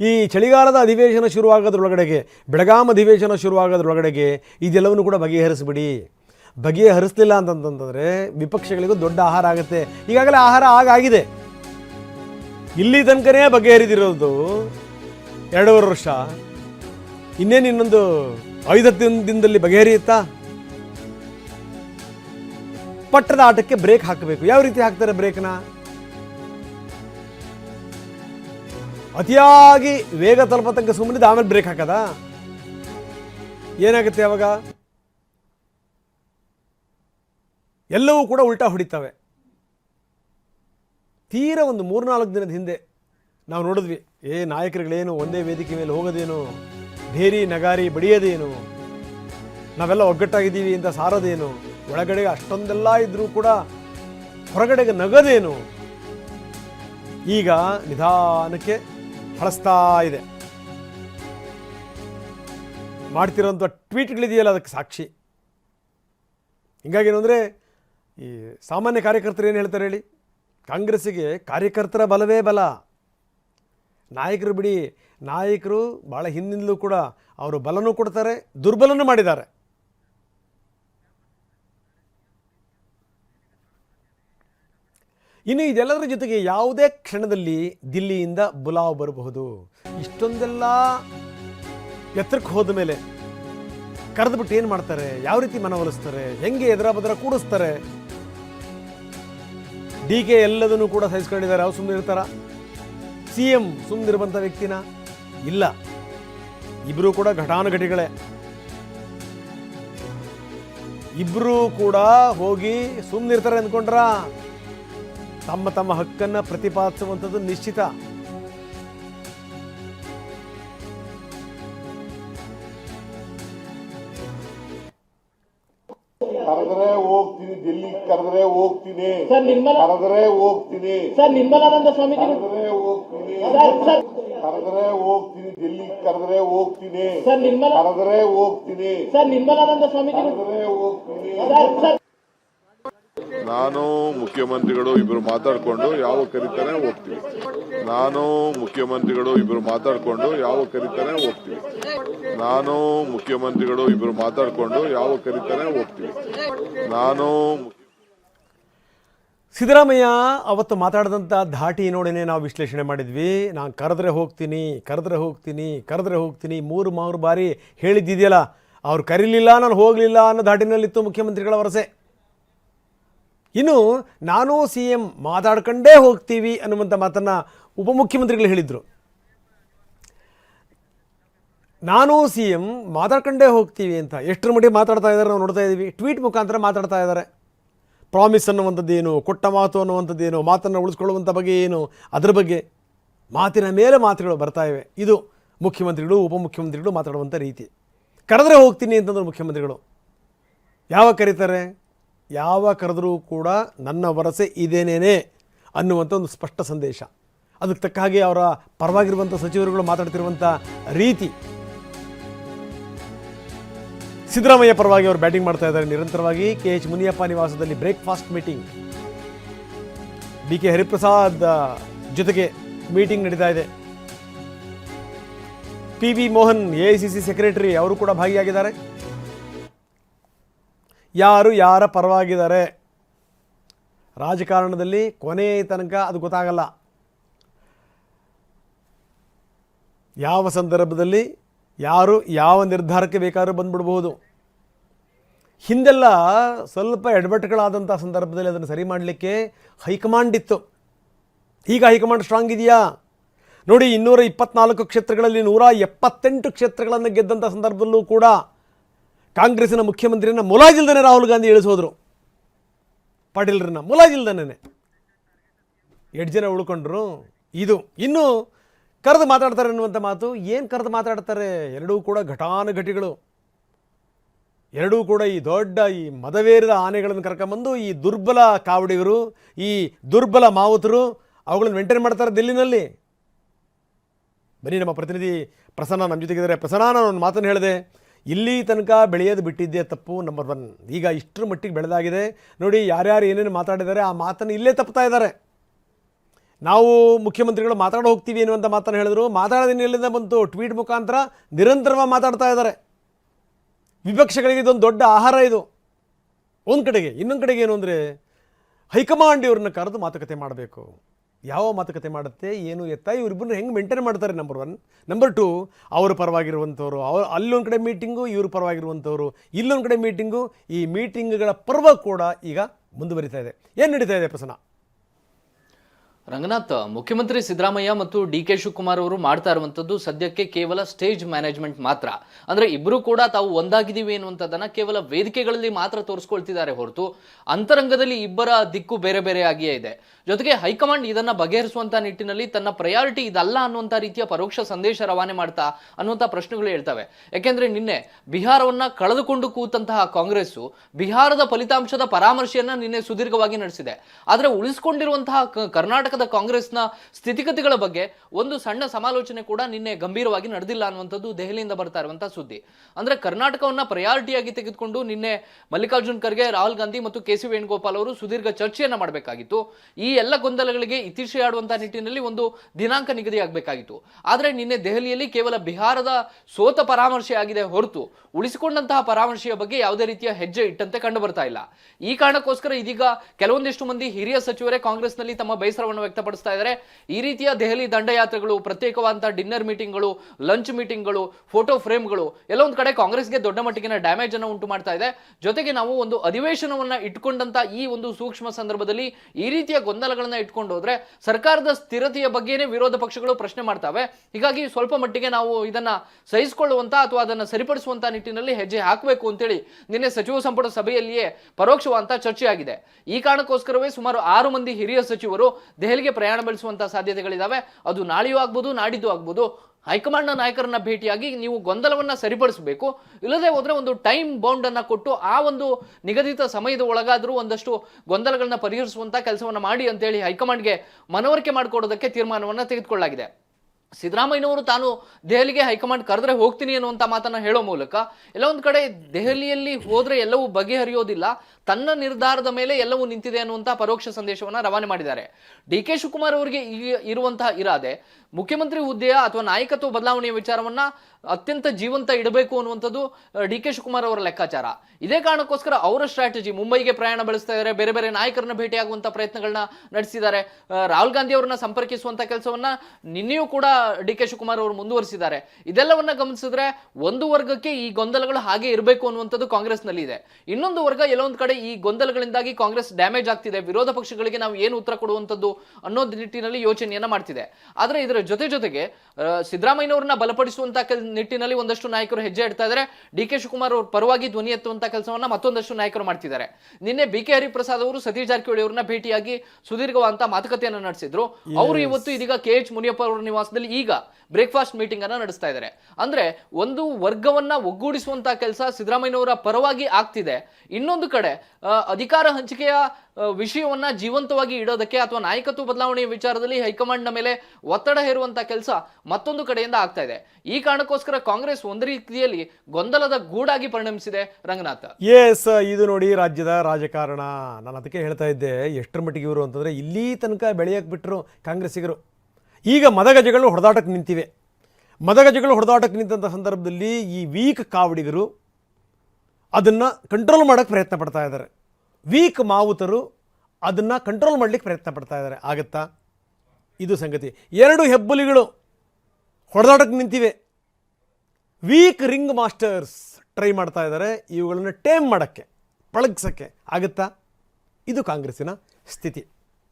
ಈ ಚಳಿಗಾಲದ ಅಧಿವೇಶನ ಶುರುವಾಗೋದ್ರೊಳಗಡೆಗೆ, ಬೆಳಗಾಂ ಅಧಿವೇಶನ ಶುರುವಾಗೋದ್ರೊಳಗಡೆಗೆ ಇದೆಲ್ಲವನ್ನು ಕೂಡ ಬಗೆಹರಿಸ್ಬಿಡಿ. ಬಗೆಹರಿಸಲಿಲ್ಲ ಅಂತಂತಂದರೆ ವಿಪಕ್ಷಗಳಿಗೂ ದೊಡ್ಡ ಆಹಾರ ಆಗುತ್ತೆ. ಈಗಾಗಲೇ ಆಹಾರ ಆಗಾಗಿದೆ. ಇಲ್ಲಿ ತನಕನೇ ಬಗೆಹರಿದಿರೋದು ಎರಡೂವರೆ ವರ್ಷ. ಇನ್ನೇನು ಇನ್ನೊಂದು ಐದತ್ತು ದಿನದಲ್ಲಿ ಬಗೆಹರಿಯುತ್ತಾ? ಪಟ್ಟದ ಆಟಕ್ಕೆ ಬ್ರೇಕ್ ಹಾಕಬೇಕು. ಯಾವ ರೀತಿ ಹಾಕ್ತಾರೆ ಬ್ರೇಕ್ನ? ಅತಿಯಾಗಿ ವೇಗ ತಲುಪ ತನಕ ಸುಮ್ಮನಿದ್ದು ಆಮೇಲೆ ಬ್ರೇಕ್ ಹಾಕದ? ಏನಾಗುತ್ತೆ ಅವಾಗ? ಎಲ್ಲವೂ ಕೂಡ ಉಲ್ಟಾ ಹೊಡಿತವೆ. ತೀರ ಒಂದು ಮೂರ್ನಾಲ್ಕು ದಿನದ ಹಿಂದೆ ನಾವು ನೋಡಿದ್ವಿ, ಏ ನಾಯಕರುಗಳೇನು ಒಂದೇ ವೇದಿಕೆ ಮೇಲೆ ಹೋಗೋದೇನು? ಭೇರಿ ನಗಾರಿ, ಬಡಿಯೋದೇನು? ನಾವೆಲ್ಲ ಒಗ್ಗಟ್ಟಾಗಿದ್ದೀವಿ ಅಂತ ಸಾರೋದೇನು? ಒಳಗಡೆ ಅಷ್ಟೊಂದೆಲ್ಲ ಇದ್ರೂ ಕೂಡ ಹೊರಗಡೆಗೆ ನಗೋದೇನು? ಈಗ ನಿಧಾನಕ್ಕೆ ಹೊಳಸ್ತಾ ಇದೆ. ಮಾಡ್ತಿರೋಂಥ ಟ್ವೀಟ್ಗಳಿದೆಯಲ್ಲ ಅದಕ್ಕೆ ಸಾಕ್ಷಿ. ಹಿಂಗಾಗಿ ಏನು ಅಂದರೆ ಈ ಸಾಮಾನ್ಯ ಕಾರ್ಯಕರ್ತರು ಏನು ಹೇಳ್ತಾರೆ ಹೇಳಿ? ಕಾಂಗ್ರೆಸ್ಸಿಗೆ ಕಾರ್ಯಕರ್ತರ ಬಲವೇ ಬಲ. ನಾಯಕರು ಬಿಡಿ, ನಾಯಕರು ಭಾಳ ಹಿಂದಿನಿಂದಲೂ ಕೂಡ ಅವರು ಬಲನೂ ಕೊಡ್ತಾರೆ, ದುರ್ಬಲನೂ ಮಾಡಿದ್ದಾರೆ. ಇನ್ನು ಇದೆಲ್ಲದರ ಜೊತೆಗೆ ಯಾವುದೇ ಕ್ಷಣದಲ್ಲಿ ದಿಲ್ಲಿಯಿಂದ ಬುಲಾವ್ ಬರಬಹುದು. ಇಷ್ಟೊಂದೆಲ್ಲ ಎತ್ತರಕ್ಕೆ ಹೋದ ಮೇಲೆ ಕರೆದ್ಬಿಟ್ಟು ಏನು ಮಾಡ್ತಾರೆ? ಯಾವ ರೀತಿ ಮನವೊಲಿಸ್ತಾರೆ ಹೆಂಗೆ ಎದರ ಬದರ ಕೂಡಿಸ್ತಾರೆ? ಡಿ ಕೆ ಎಲ್ಲದನ್ನು ಕೂಡ ಸಹಿಸ್ಕೊಂಡಿದ್ದಾರೆ. ಅವ್ರು ಸುಮ್ಮನೆ ಇರ್ತಾರ? ಸಿ ಎಂ ಸುಮ್ಮನಿರುವಂಥ ವ್ಯಕ್ತಿನ? ಇಲ್ಲ. ಇಬ್ಬರೂ ಕೂಡ ಘಟಾನುಘಟಿಗಳೇ. ಇಬ್ಬರೂ ಕೂಡ ಹೋಗಿ ಸುಮ್ಮನಿರ್ತಾರೆ ಅಂದ್ಕೊಂಡ್ರ? ತಮ್ಮ ತಮ್ಮ ಹಕ್ಕನ್ನು ಪ್ರತಿಪಾದಿಸುವಂಥದ್ದು ನಿಶ್ಚಿತ. ಕರೆದ್ರೆ ಹೋಗ್ತೀನಿ ಡೆಲ್ಲಿ ಕರೆದ್ರೆ ಹೋಗ್ತೀನಿ. ಸರ್ ನಿರ್ಮಲಾ ಕರೆದ್ರೆ ಹೋಗ್ತೀನಿ. ಸರ್ ನಿರ್ಮಲಾನಂದ ಸ್ವಾಮಿ ಕರೆದ್ರೆ ಹೋಗ್ತೀನಿ. ಸರ್ ಸರ್ ಕರೆದ್ರೆ ಹೋಗ್ತೀನಿ ಡೆಲ್ಲಿ ಕರೆದ್ರೆ ಹೋಗ್ತೀನಿ. ಸರ್ ನಿರ್ಮಲಾ ಕರೆದ್ರೆ ಹೋಗ್ತೀನಿ. ಸರ್ ನಿರ್ಮಲಾನಂದ ಸ್ವಾಮಿ ಕರೆದ್ರೆ ಹೋಗ್ತೀನಿ. ಸರ್ ಸರ್ ನಾನು ಮುಖ್ಯಮಂತ್ರಿಗಳು ಇಬ್ರು ಮಾತಾಡಿಕೊಂಡು ಯಾವ ಕರೀತಾನೆ ಹೋಗ್ತೀವಿ. ನಾನು ಮುಖ್ಯಮಂತ್ರಿಗಳು ಇಬ್ರು ಮಾತಾಡಿಕೊಂಡು ಯಾವ ಕರೀತಾನೆ ಹೋಗ್ತೀವಿ. ನಾನು ಮುಖ್ಯಮಂತ್ರಿಗಳು ಇಬ್ರು ಮಾತಾಡಿಕೊಂಡು ಯಾವ ಕರೀತಾನೆ ಹೋಗ್ತೀವಿ. ನಾನು ಸಿದ್ದರಾಮಯ್ಯ, ಅವತ್ತು ಮಾತಾಡಿದಂಥ ಧಾಟಿ ನೋಡಿನೇ ನಾವು ವಿಶ್ಲೇಷಣೆ ಮಾಡಿದ್ವಿ. ನಾನು ಕರೆದ್ರೆ ಹೋಗ್ತೀನಿ ಕರೆದ್ರೆ ಹೋಗ್ತೀನಿ ಕರೆದ್ರೆ ಹೋಗ್ತೀನಿ, ಮೂರು ಮೂರು ಬಾರಿ ಹೇಳಿದ್ದಿದೆಯಲ್ಲ, ಅವ್ರು ಕರೀಲಿಲ್ಲ, ನಾನು ಹೋಗಲಿಲ್ಲ ಅನ್ನೋ ಧಾಟಿನಲ್ಲಿತ್ತು ಮುಖ್ಯಮಂತ್ರಿಗಳ ವರಸೆ. ಇನ್ನು ನಾನು ಸಿ ಎಂ ಮಾತಾಡ್ಕೊಂಡೇ ಹೋಗ್ತೀವಿ ಅನ್ನುವಂಥ ಮಾತನ್ನು ಉಪಮುಖ್ಯಮಂತ್ರಿಗಳು ಹೇಳಿದರು. ನಾನು ಸಿ ಎಂ ಮಾತಾಡ್ಕೊಂಡೇ ಹೋಗ್ತೀವಿ ಅಂತ ಎಷ್ಟರ ಮಟ್ಟಿಗೆ ಮಾತಾಡ್ತಾ ಇದ್ದಾರೆ ನಾವು ನೋಡ್ತಾ ಇದ್ದೀವಿ ಟ್ವೀಟ್ ಮುಖಾಂತರ ಮಾತಾಡ್ತಾ ಇದ್ದಾರೆ. ಪ್ರಾಮಿಸ್ ಅನ್ನುವಂಥದ್ದೇನು ಕೊಟ್ಟ ಮಾತು ಅನ್ನುವಂಥದ್ದೇನು ಮಾತನ್ನು ಉಳಿಸ್ಕೊಳ್ಳುವಂಥ ಬಗ್ಗೆ ಏನು, ಅದರ ಬಗ್ಗೆ ಮಾತಿನ ಮೇಲೆ ಮಾತುಗಳು ಬರ್ತಾ ಇವೆ. ಇದು ಮುಖ್ಯಮಂತ್ರಿಗಳು, ಉಪಮುಖ್ಯಮಂತ್ರಿಗಳು ಮಾತಾಡುವಂಥ ರೀತಿ. ಕರೆದ್ರೆ ಹೋಗ್ತೀನಿ ಅಂತಂದ್ರೆ ಮುಖ್ಯಮಂತ್ರಿಗಳು. ಯಾವಾಗ ಕರೀತಾರೆ? ಯಾವ ಕರೆದರೂ ಕೂಡ ನನ್ನ ವರಸೆ ಇದೇನೇನೆ ಅನ್ನುವಂಥ ಒಂದು ಸ್ಪಷ್ಟ ಸಂದೇಶ. ಅದಕ್ಕೆ ತಕ್ಕ ಹಾಗೆ ಅವರ ಪರವಾಗಿರುವಂಥ ಸಚಿವರುಗಳು ಮಾತಾಡ್ತಿರುವಂಥ ರೀತಿ. ಸಿದ್ದರಾಮಯ್ಯ ಪರವಾಗಿ ಅವರು ಬ್ಯಾಟಿಂಗ್ ಮಾಡ್ತಾ ಇದ್ದಾರೆ. ನಿರಂತರವಾಗಿ ಕೆ ಎಚ್ ಮುನಿಯಪ್ಪ ನಿವಾಸದಲ್ಲಿ breakfast meeting. B K Hariprasad ಜೊತೆಗೆ ಮೀಟಿಂಗ್ ನಡೀತಾ ಇದೆ. P V Mohan, A I C C secretary ಅವರು ಕೂಡ ಭಾಗಿಯಾಗಿದ್ದಾರೆ. ಯಾರು ಯಾರ ಪರವಾಗಿದ್ದಾರೆ? ರಾಜಕಾರಣದಲ್ಲಿ ಕೊನೆಯ ತನಕ ಅದು ಗೊತ್ತಾಗಲ್ಲ. ಯಾವ ಸಂದರ್ಭದಲ್ಲಿ ಯಾರು ಯಾವ ನಿರ್ಧಾರಕ್ಕೆ ಬೇಕಾದ್ರೂ ಬಂದ್ಬಿಡ್ಬೋದು ಹಿಂದೆಲ್ಲ ಸ್ವಲ್ಪ ಎಡಬೆಟ್ಟುಗಳಾದಂಥ ಸಂದರ್ಭದಲ್ಲಿ ಅದನ್ನು ಸರಿ ಮಾಡಲಿಕ್ಕೆ ಹೈಕಮಾಂಡ್ ಇತ್ತು. ಈಗ ಹೈಕಮಾಂಡ್ ಸ್ಟ್ರಾಂಗ್ ಇದೆಯಾ? ನೋಡಿ, ಇನ್ನೂರ ಇಪ್ಪತ್ನಾಲ್ಕು ಕ್ಷೇತ್ರಗಳಲ್ಲಿ ನೂರ ಎಪ್ಪತ್ತೆಂಟು ಕ್ಷೇತ್ರಗಳನ್ನು ಗೆದ್ದಂಥ ಸಂದರ್ಭದಲ್ಲೂ ಕೂಡ ಕಾಂಗ್ರೆಸ್ಸಿನ ಮುಖ್ಯಮಂತ್ರಿಯನ್ನು ಮುಲಾಜಿಲ್ದನೇ ರಾಹುಲ್ ಗಾಂಧಿ ಇಳಿಸೋದ್ರು. ಪಾಟೀಲ್ರನ್ನ ಮುಲಾಜಿಲ್ದನೇ ಎಷ್ಟು ಜನ ಉಳ್ಕೊಂಡ್ರು? ಇದು. ಇನ್ನು ಕರೆದು ಮಾತಾಡ್ತಾರೆ ಅನ್ನುವಂಥ ಮಾತು. ಏನು ಕರೆದು ಮಾತಾಡ್ತಾರೆ? ಎರಡೂ ಕೂಡ ಘಟಾನುಘಟಿಗಳು. ಎರಡೂ ಕೂಡ ಈ ದೊಡ್ಡ ಈ ಮದವೇರಿದ ಆನೆಗಳನ್ನು ಕರ್ಕೊಂಬಂದು ಈ ದುರ್ಬಲ ಕಾವಡಿಗರು, ಈ ದುರ್ಬಲ ಮಾವುತರು ಅವುಗಳನ್ನು ಮೇಂಟೈನ್ ಮಾಡ್ತಾರೆ ದಿಲ್ಲಿನಲ್ಲಿ. ಬನ್ನಿ ನಮ್ಮ ಪ್ರತಿನಿಧಿ ಪ್ರಸನ್ನ ನಮ್ಮ ಜೊತೆಗಿದ್ದಾರೆ. ಪ್ರಸನ್ನ, ನಾನು ಒಂದು ಮಾತನ್ನು ಹೇಳಿದೆ. ಇಲ್ಲಿ ತನಕ ಬೆಳೆಯೋದು ಬಿಟ್ಟಿದ್ದೆ ತಪ್ಪು ನಂಬರ್ ಒನ್ ಈಗ ಇಷ್ಟರ ಮಟ್ಟಿಗೆ ಬೆಳೆದಾಗಿದೆ. ನೋಡಿ, ಯಾರ್ಯಾರು ಏನೇನು ಮಾತಾಡಿದ್ದಾರೆ, ಆ ಮಾತನ್ನು ಇಲ್ಲೇ ತಪ್ತಾ ಇದ್ದಾರೆ. ನಾವು ಮುಖ್ಯಮಂತ್ರಿಗಳು ಮಾತಾಡೋ ಹೋಗ್ತೀವಿ ಅನ್ನುವಂಥ ಮಾತನ್ನು ಹೇಳಿದ್ರು. ಮಾತಾಡೋದಿನ ಎಲ್ಲಿಂದ ಬಂತು ಟ್ವೀಟ್ ಮುಖಾಂತರ ನಿರಂತರವಾಗಿ ಮಾತಾಡ್ತಾ ಇದ್ದಾರೆ. ವಿಪಕ್ಷಗಳಿಗೆ ಇದೊಂದು ದೊಡ್ಡ ಆಹಾರ ಇದು. ಒಂದು ಕಡೆಗೆ, ಇನ್ನೊಂದು ಕಡೆಗೆ ಏನು ಅಂದರೆ ಹೈಕಮಾಂಡ್ ಇವ್ರನ್ನ ಕರೆದು ಮಾತುಕತೆ ಮಾಡಬೇಕು. ಯಾವ ಮಾತುಕತೆ ಮಾಡುತ್ತೆ, ಏನು ಎತ್ತ ಇವರಿಬ್ಬರನ್ನ ಹೆಂಗೆ ಮೇಂಟೈನ್ ಮಾಡ್ತಾರೆ ನಂಬರ್ ಒನ್ ನಂಬರ್ ಟು ಅವ್ರ ಪರವಾಗಿರುವಂಥವ್ರು, ಅವ್ರು ಅಲ್ಲೊಂದು ಕಡೆ ಮೀಟಿಂಗು ಇವ್ರ ಪರವಾಗಿರುವಂಥವ್ರು. ಇಲ್ಲೊಂದು ಕಡೆ ಮೀಟಿಂಗು ಈ ಮೀಟಿಂಗ್ಗಳ ಪರ್ವ ಕೂಡ ಈಗ ಮುಂದುವರಿತಾ ಇದೆ. ಏನು ನಡೀತಾ ಇದೆ ಪ್ರಸನ್ನ? ರಂಗನಾಥ್, ಮುಖ್ಯಮಂತ್ರಿ ಸಿದ್ದರಾಮಯ್ಯ ಮತ್ತು ಡಿ ಕೆ ಶಿವಕುಮಾರ್ ಅವರು ಮಾಡ್ತಾ ಇರುವಂಥದ್ದು ಸದ್ಯಕ್ಕೆ ಕೇವಲ ಸ್ಟೇಜ್ ಮ್ಯಾನೇಜ್ಮೆಂಟ್ ಮಾತ್ರ. ಅಂದ್ರೆ ಇಬ್ಬರೂ ಕೂಡ ತಾವು ಒಂದಾಗಿದ್ದೀವಿ ಅನ್ನುವಂಥದ್ದನ್ನ ಕೇವಲ ವೇದಿಕೆಗಳಲ್ಲಿ ಮಾತ್ರ ತೋರಿಸ್ಕೊಳ್ತಿದ್ದಾರೆ ಹೊರತು ಅಂತರಂಗದಲ್ಲಿ ಇಬ್ಬರ ದಿಕ್ಕು ಬೇರೆ ಬೇರೆ ಆಗಿಯೇ ಇದೆ. ಜೊತೆಗೆ ಹೈಕಮಾಂಡ್ ಇದನ್ನ ಬಗೆಹರಿಸುವಂಥ ನಿಟ್ಟಿನಲ್ಲಿ ತನ್ನ ಪ್ರಯಾರಿಟಿ ಇದಲ್ಲ ಅನ್ನುವಂಥ ರೀತಿಯ ಪರೋಕ್ಷ ಸಂದೇಶ ರವಾನೆ ಮಾಡ್ತಾ ಅನ್ನುವಂಥ ಪ್ರಶ್ನೆಗಳು ಹೇಳ್ತವೆ. ಯಾಕೆಂದ್ರೆ ನಿನ್ನೆ ಬಿಹಾರವನ್ನ ಕಳೆದುಕೊಂಡು ಕೂತಂತಹ ಕಾಂಗ್ರೆಸ್ಸು ಬಿಹಾರದ ಫಲಿತಾಂಶದ ಪರಾಮರ್ಶೆಯನ್ನ ನಿನ್ನೆ ಸುದೀರ್ಘವಾಗಿ ನಡೆಸಿದೆ. ಆದರೆ ಉಳಿಸ್ಕೊಂಡಿರುವಂತಹ ಕ- ಕರ್ನಾಟಕದ ಕಾಂಗ್ರೆಸ್ನ ಸ್ಥಿತಿಗತಿಗಳ ಬಗ್ಗೆ ಒಂದು ಸಣ್ಣ ಸಮಾಲೋಚನೆ ಕೂಡ ನಿನ್ನೆ ಗಂಭೀರವಾಗಿ ನಡೆದಿಲ್ಲ ಅನ್ನುವಂಥದ್ದು ದೆಹಲಿಯಿಂದ ಬರ್ತಾ ಇರುವಂತಹ ಸುದ್ದಿ. ಅಂದ್ರೆ ಕರ್ನಾಟಕವನ್ನ ಪ್ರಯಾರಿಟಿಯಾಗಿ ತೆಗೆದುಕೊಂಡು ನಿನ್ನೆ ಮಲ್ಲಿಕಾರ್ಜುನ್ ಖರ್ಗೆ, ರಾಹುಲ್ ಗಾಂಧಿ ಮತ್ತು ಕೆ ಸಿ ವೇಣುಗೋಪಾಲ್ ಅವರು ಸುದೀರ್ಘ ಚರ್ಚೆಯನ್ನ ಮಾಡಬೇಕಾಗಿತ್ತು. ಈ ಎಲ್ಲ ಗೊಂದಲಗಳಿಗೆ ಇತಿಶ್ರೀ ಆಡುವಂತಹ ನಿಟ್ಟಿನಲ್ಲಿ ಒಂದು ದಿನಾಂಕ ನಿಗದಿಯಾಗಬೇಕಾಗಿತ್ತು ಆದ್ರೆ ನಿನ್ನೆ ದೆಹಲಿಯಲ್ಲಿ ಕೇವಲ ಬಿಹಾರದ ಸೋತ ಪರಾಮರ್ಶೆ ಆಗಿದೆ ಹೊರತು ಉಳಿಸಿಕೊಂಡಂತಹ ಪರಾಮರ್ಶೆಯ ಬಗ್ಗೆ ಯಾವುದೇ ರೀತಿಯ ಹೆಜ್ಜೆ ಇಟ್ಟಂತೆ ಕಂಡು ಬರ್ತಾ ಇಲ್ಲ. ಈ ಕಾರಣಕ್ಕೋಸ್ಕರ ಇದೀಗ ಕೆಲವೊಂದಿಷ್ಟು ಮಂದಿ ಹಿರಿಯ ಸಚಿವರೇ ಕಾಂಗ್ರೆಸ್ನಲ್ಲಿ ತಮ್ಮ ಬೇಸರವನ್ನು ವ್ಯಕ್ತಪಡಿಸ್ತಾ ಇದ್ದಾರೆ. ಈ ರೀತಿಯ ದೆಹಲಿ ದಂಡಯಾತ್ರೆಗಳು ಪ್ರತ್ಯೇಕವಾದಂತಹ ಡಿನ್ನರ್ ಮೀಟಿಂಗ್ಗಳು, ಲಂಚ್ ಮೀಟಿಂಗ್ಗಳು, ಫೋಟೋ ಫ್ರೇಮ್ಗಳು, ಎಲ್ಲ ಒಂದು ಕಡೆ ಕಾಂಗ್ರೆಸ್ಗೆ ದೊಡ್ಡ ಮಟ್ಟಿಗಿನ ಡ್ಯಾಮೇಜ್ ಅನ್ನು ಉಂಟು ಮಾಡ್ತಾ ಇದೆ. ಜೊತೆಗೆ ನಾವು ಒಂದು ಅಧಿವೇಶನವನ್ನ ಇಟ್ಕೊಂಡಂತ ಈ ಒಂದು ಸೂಕ್ಷ್ಮ ಸಂದರ್ಭದಲ್ಲಿ ಈ ರೀತಿಯ ಗೊಂದಲಗಳನ್ನ ಇಟ್ಕೊಂಡು ಹೋದ್ರೆ ಸರ್ಕಾರದ ಸ್ಥಿರತೆಯ ಬಗ್ಗೆನೇ ವಿರೋಧ ಪಕ್ಷಗಳು ಪ್ರಶ್ನೆ ಮಾಡ್ತವೆ. ಹೀಗಾಗಿ ಸ್ವಲ್ಪ ಮಟ್ಟಿಗೆ ನಾವು ಇದನ್ನ ಸಹಿಸಿಕೊಳ್ಳುವಂತ ಅಥವಾ ಅದನ್ನ ಸರಿಪಡಿಸುವಂತ ನಿಟ್ಟಿನಲ್ಲಿ ಹೆಜ್ಜೆ ಹಾಕಬೇಕು ಅಂತೇಳಿ ನಿನ್ನೆ ಸಚಿವ ಸಂಪುಟ ಸಭೆಯಲ್ಲಿಯೇ ಪರೋಕ್ಷವಾದಂತಹ ಚರ್ಚೆಯಾಗಿದೆ. ಈ ಕಾರಣಕ್ಕೋಸ್ಕರವೇ ಸುಮಾರು ಆರು ಮಂದಿ ಹಿರಿಯ ಸಚಿವರು ದೆಹಲಿಗೆ ಪ್ರಯಾಣ ಬೆಳೆಸುವಂಥ ಸಾಧ್ಯತೆಗಳಿದಾವೆ. ಅದು ನಾಳೆಯೂ ಆಗ್ಬೋದು, ನಾಡಿದ್ದು ಆಗ್ಬೋದು. ಹೈಕಮಾಂಡ್ನ ನಾಯಕರನ್ನ ಭೇಟಿಯಾಗಿ ನೀವು ಗೊಂದಲವನ್ನ ಸರಿಪಡಿಸಬೇಕು. ಇಲ್ಲದೆ ಹೋದರೆ ಒಂದು ಟೈಮ್ ಬೌಂಡ್ ಅನ್ನ ಕೊಟ್ಟು ಆ ಒಂದು ನಿಗದಿತ ಸಮಯದ ಒಳಗಾದರೂ ಒಂದಷ್ಟು ಗೊಂದಲಗಳನ್ನ ಪರಿಹರಿಸುವಂತ ಕೆಲಸವನ್ನ ಮಾಡಿ ಅಂತೇಳಿ ಹೈಕಮಾಂಡ್ಗೆ ಮನವರಿಕೆ ಮಾಡಿಕೊಡೋದಕ್ಕೆ ತೀರ್ಮಾನವನ್ನು ತೆಗೆದುಕೊಳ್ಳಲಾಗಿದೆ. ಸಿದ್ದರಾಮಯ್ಯನವರು ತಾನು ದೆಹಲಿಗೆ ಹೈಕಮಾಂಡ್ ಕರೆದ್ರೆ ಹೋಗ್ತೀನಿ ಅನ್ನುವಂಥ ಮಾತನ್ನ ಹೇಳೋ ಮೂಲಕ ಎಲ್ಲ ಒಂದು ಕಡೆ ದೆಹಲಿಯಲ್ಲಿ ಹೋದರೆ ಎಲ್ಲವೂ ಬಗೆಹರಿಯೋದಿಲ್ಲ, ತನ್ನ ನಿರ್ಧಾರದ ಮೇಲೆ ಎಲ್ಲವೂ ನಿಂತಿದೆ ಅನ್ನುವಂಥ ಪರೋಕ್ಷ ಸಂದೇಶವನ್ನ ರವಾನೆ ಮಾಡಿದ್ದಾರೆ. ಡಿ ಕೆ ಶಿವಕುಮಾರ್ ಅವರಿಗೆ ಇರುವಂತಹ ಇರಾದೆ, ಮುಖ್ಯಮಂತ್ರಿ ಹುದ್ದೆಯ ಅಥವಾ ನಾಯಕತ್ವ ಬದಲಾವಣೆಯ ವಿಚಾರವನ್ನ ಅತ್ಯಂತ ಜೀವಂತ ಇಡಬೇಕು ಅನ್ನುವಂಥದ್ದು ಡಿ ಕೆ ಶಿವಕುಮಾರ್ ಅವರ ಲೆಕ್ಕಾಚಾರ. ಇದೇ ಕಾರಣಕ್ಕೋಸ್ಕರ ಅವರ ಸ್ಟ್ರಾಟಜಿ ಮುಂಬೈಗೆ ಪ್ರಯಾಣ ಬೆಳೆಸ್ತಾ ಇದ್ದಾರೆ, ಬೇರೆ ಬೇರೆ ನಾಯಕರನ್ನ ಭೇಟಿಯಾಗುವಂಥ ಪ್ರಯತ್ನಗಳನ್ನ ನಡೆಸಿದ್ದಾರೆ. ರಾಹುಲ್ ಗಾಂಧಿ ಅವರನ್ನ ಸಂಪರ್ಕಿಸುವಂತ ಕೆಲಸವನ್ನ ನಿನ್ನೆಯೂ ಕೂಡ ಡಿ ಕೆ ಶಿವಕುಮಾರ್ ಅವರು ಮುಂದುವರಿಸಿದ್ದಾರೆ. ಇದೆಲ್ಲವನ್ನ ಗಮನಿಸಿದ್ರೆ ಒಂದು ವರ್ಗಕ್ಕೆ ಈ ಗೊಂದಲಗಳು ಹಾಗೆ ಇರಬೇಕು ಅನ್ನುವಂಥದ್ದು ಕಾಂಗ್ರೆಸ್ನಲ್ಲಿ ಇದೆ. ಇನ್ನೊಂದು ವರ್ಗ ಎಲ್ಲೊಂದು ಕಡೆ ಈ ಗೊಂದಲಗಳಿಂದಾಗಿ ಕಾಂಗ್ರೆಸ್ ಡ್ಯಾಮೇಜ್ ಆಗ್ತಿದೆ. ವಿರೋಧ ಪಕ್ಷಗಳಿಗೆ ನಾವು ಏನು ಉತ್ತರ ಕೊಡುವಂಥದ್ದು ಅನ್ನೋ ನಿಟ್ಟಿನಲ್ಲಿ ಯೋಚನೆಯನ್ನ ಮಾಡ್ತಿದೆ. ಆದರೆ ಇದರ ಜೊತೆ ಜೊತೆಗೆ ಸಿದ್ದರಾಮಯ್ಯನವ್ರನ್ನ ಬಲಪಡಿಸುವಂತ ನಿಟ್ಟಿನಲ್ಲಿ ಒಂದಷ್ಟು ನಾಯಕರು ಹೆಜ್ಜೆ ಇಡ್ತಾ ಇದ್ದಾರೆ ಡಿ ಕೆ ಶಿವಕುಮಾರ್ ಅವ್ರ ಪರವಾಗಿ ಧ್ವನಿ ಎತ್ತುವಂತ ಕೆಲಸವನ್ನ ಮತ್ತೊಂದಷ್ಟು ನಾಯಕರು ಮಾಡ್ತಿದ್ದಾರೆ. ನಿನ್ನೆ ಬಿ ಕೆ ಹರಿಪ್ರಸಾದ್ ಅವರು ಸತೀಶ್ ಜಾರಕಿಹೊಳಿ ಅವರನ್ನ ಭೇಟಿಯಾಗಿ ಸುದೀರ್ಘವಾದ ಮಾತುಕತೆಯನ್ನು ನಡೆಸಿದ್ರು. ಅವರು ಇವತ್ತು ಇದೀಗ ಕೆ ಎಚ್ ಮುನಿಯಪ್ಪ ಅವರ ನಿವಾಸದಲ್ಲಿ ಈಗ ಬ್ರೇಕ್ಫಾಸ್ಟ್ ಮೀಟಿಂಗ್ ಅನ್ನ ನಡೆಸ್ತಾ ಇದ್ದಾರೆ. ಅಂದ್ರೆ ಒಂದು ವರ್ಗವನ್ನ ಒಗ್ಗೂಡಿಸುವಂತ ಕೆಲಸ ಸಿದ್ದರಾಮಯ್ಯನವರ ಪರವಾಗಿ ಆಗ್ತಿದೆ. ಇನ್ನೊಂದು ಕಡೆ ಅಧಿಕಾರ ಹಂಚಿಕೆಯ ವಿಷಯವನ್ನ ಜೀವಂತವಾಗಿ ಇಡೋದಕ್ಕೆ ಅಥವಾ ನಾಯಕತ್ವ ಬದಲಾವಣೆಯ ವಿಚಾರದಲ್ಲಿ ಹೈಕಮಾಂಡ್ನ ಮೇಲೆ ಒತ್ತಡ ಹೇರುವಂತ ಕೆಲಸ ಮತ್ತೊಂದು ಕಡೆಯಿಂದ ಆಗ್ತಾ ಇದೆ. ಈ ಕಾರಣಕ್ಕೋಸ್ಕರ ಕಾಂಗ್ರೆಸ್ ಒಂದು ರೀತಿಯಲ್ಲಿ ಗೊಂದಲದ ಗೂಡಾಗಿ ಪರಿಣಮಿಸಿದೆ ರಂಗನಾಥ್. ಎಸ್ ಇದು ನೋಡಿ ರಾಜ್ಯದ ರಾಜಕಾರಣ. ನಾನು ಅದಕ್ಕೆ ಹೇಳ್ತಾ ಇದ್ದೆ, ಎಷ್ಟರ ಮಟ್ಟಿಗೆ ಇವರು ಅಂತಂದ್ರೆ ಇಲ್ಲಿ ತನಕ ಬೆಳೆಯಕ್ಕೆ ಬಿಟ್ಟರು ಕಾಂಗ್ರೆಸ್ಸಿಗರು. ಈಗ ಮದಗಜಗಳು ಹೊಡೆದಾಟಕ್ಕೆ ನಿಂತಿವೆ. ಮದಗಜಗಳು ಹೊಡೆದಾಟಕ್ಕೆ ನಿಂತಹ ಸಂದರ್ಭದಲ್ಲಿ ಈ ವೀಕ್ ಕಾವಡಿಗರು ಅದನ್ನು ಕಂಟ್ರೋಲ್ ಮಾಡೋಕ್ಕೆ ಪ್ರಯತ್ನ ಪಡ್ತಾ ಇದ್ದಾರೆ. ವೀಕ್ ಮಾವುತರು ಅದನ್ನು ಕಂಟ್ರೋಲ್ ಮಾಡಲಿಕ್ಕೆ ಪ್ರಯತ್ನ ಪಡ್ತಾ ಇದ್ದಾರೆ. ಆಗತ್ತಾ? ಇದು ಸಂಗತಿ. ಎರಡು ಹೆಬ್ಬುಲಿಗಳು ಹೊಡೆದಾಟಕ್ಕೆ ನಿಂತಿವೆ. ವೀಕ್ ರಿಂಗ್ ಮಾಸ್ಟರ್ಸ್ ಟ್ರೈ ಮಾಡ್ತಾ ಇದ್ದಾರೆ. ಇವುಗಳನ್ನು ಟೇಮ್ ಮಾಡೋಕ್ಕೆ, ಪಳಗಿಸೋಕ್ಕೆ. ಆಗುತ್ತಾ? ಇದು ಕಾಂಗ್ರೆಸ್ಸಿನ ಸ್ಥಿತಿ.